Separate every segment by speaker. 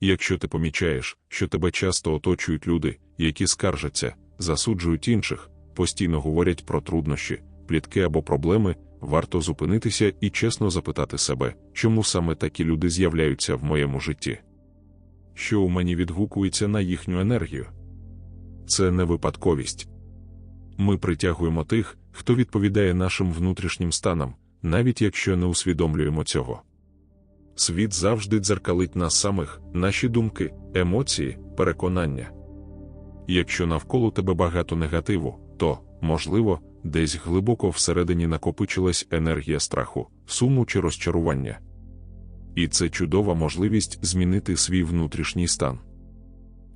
Speaker 1: Якщо ти помічаєш, що тебе часто оточують люди, які скаржаться, засуджують інших, постійно говорять про труднощі, плітки або проблеми, варто зупинитися і чесно запитати себе, чому саме такі люди з'являються в моєму житті. Що у мені відгукується на їхню енергію? Це не випадковість. Ми притягуємо тих, хто відповідає нашим внутрішнім станам, навіть якщо не усвідомлюємо цього. Світ завжди дзеркалить нас самих, наші думки, емоції, переконання. Якщо навколо тебе багато негативу, то, можливо, десь глибоко всередині накопичилась енергія страху, суму чи розчарування. І це чудова можливість змінити свій внутрішній стан.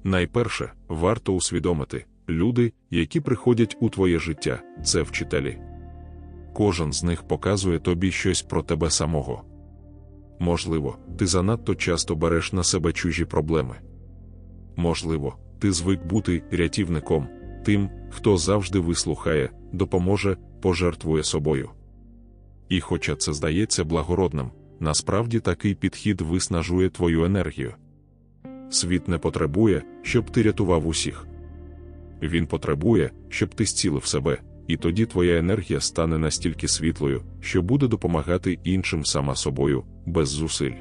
Speaker 1: Найперше, варто усвідомити, люди, які приходять у твоє життя, це вчителі. Кожен з них показує тобі щось про тебе самого. Можливо, ти занадто часто береш на себе чужі проблеми. Можливо, ти звик бути рятівником, тим, хто завжди вислухає, допоможе, пожертвує собою. І хоча це здається благородним, насправді такий підхід виснажує твою енергію. Світ не потребує, щоб ти рятував усіх. Він потребує, щоб ти зцілив себе, і тоді твоя енергія стане настільки світлою, що буде допомагати іншим сама собою, без зусиль.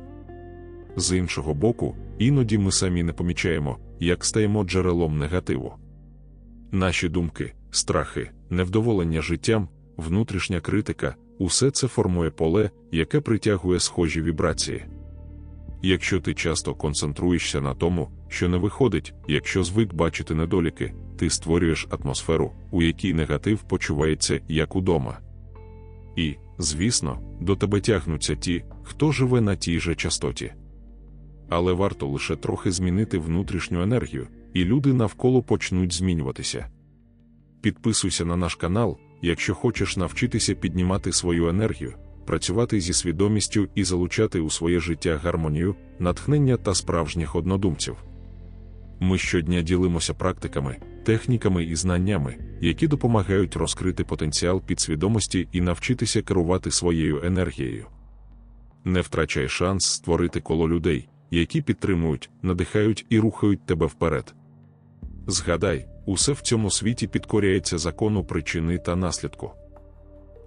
Speaker 1: З іншого боку, іноді ми самі не помічаємо, як стаємо джерелом негативу. Наші думки, страхи, невдоволення життям, внутрішня критика усе це формує поле, яке притягує схожі вібрації. Якщо ти часто концентруєшся на тому, що не виходить, якщо звик бачити недоліки, ти створюєш атмосферу, у якій негатив почувається як удома. І, звісно, до тебе тягнуться ті, хто живе на тій же частоті. Але варто лише трохи змінити внутрішню енергію, і люди навколо почнуть змінюватися. Підписуйся на наш канал, якщо хочеш навчитися піднімати свою енергію, працювати зі свідомістю і залучати у своє життя гармонію, натхнення та справжніх однодумців. Ми щодня ділимося практиками, техніками і знаннями, які допомагають розкрити потенціал підсвідомості і навчитися керувати своєю енергією. Не втрачай шанс створити коло людей, які підтримують, надихають і рухають тебе вперед. Згадай, усе в цьому світі підкоряється закону причини та наслідку.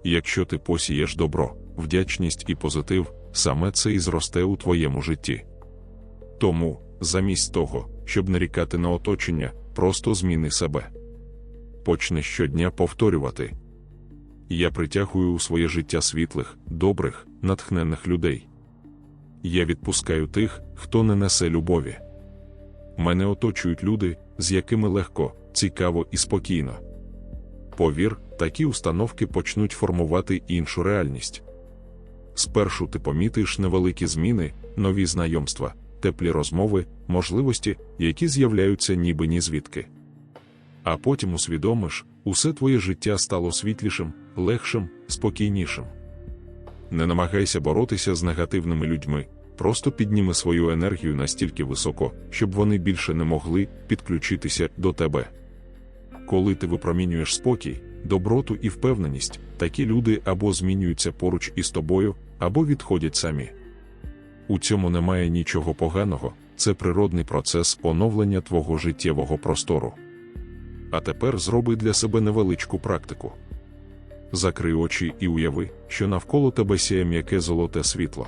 Speaker 1: Якщо ти посієш добро, вдячність і позитив, саме це і зросте у твоєму житті. Тому, замість того, щоб нарікати на оточення, просто зміни себе. Почни щодня повторювати. Я притягую у своє життя світлих, добрих, натхненних людей. Я відпускаю тих, хто не несе любові. Мене оточують люди, з якими легко, цікаво і спокійно. Повір, такі установки почнуть формувати іншу реальність. Спершу ти помітиш невеликі зміни, нові знайомства, теплі розмови, можливості, які з'являються ніби ні звідки. А потім усвідомиш, усе твоє життя стало світлішим, легшим, спокійнішим. Не намагайся боротися з негативними людьми, просто підніми свою енергію настільки високо, щоб вони більше не могли підключитися до тебе. Коли ти випромінюєш спокій, доброту і впевненість, такі люди або змінюються поруч із тобою, або відходять самі. У цьому немає нічого поганого, це природний процес оновлення твого життєвого простору. А тепер зроби для себе невеличку практику. Закрий очі і уяви, що навколо тебе сяє м'яке золоте світло.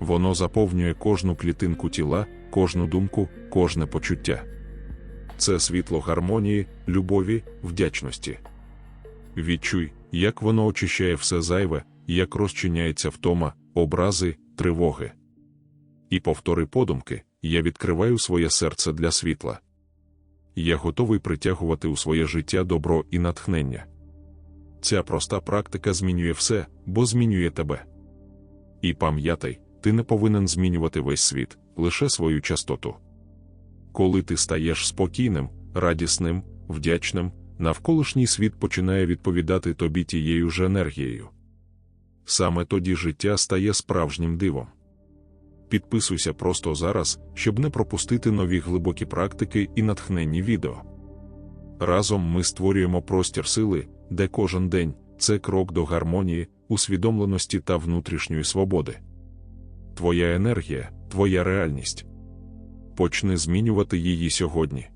Speaker 1: Воно заповнює кожну клітинку тіла, кожну думку, кожне почуття. Це світло гармонії, любові, вдячності. Відчуй, як воно очищає все зайве, як розчиняється втома, образи, тривоги. І повтори подумки, я відкриваю своє серце для світла. Я готовий притягувати у своє життя добро і натхнення. Ця проста практика змінює все, бо змінює тебе. І пам'ятай, ти не повинен змінювати весь світ, лише свою частоту. Коли ти стаєш спокійним, радісним, вдячним, навколишній світ починає відповідати тобі тією ж енергією. Саме тоді життя стає справжнім дивом. Підписуйся просто зараз, щоб не пропустити нові глибокі практики і натхненні відео. Разом ми створюємо простір сили, де кожен день це крок до гармонії, усвідомленості та внутрішньої свободи. Твоя енергія, твоя реальність. почни змінювати її сьогодні.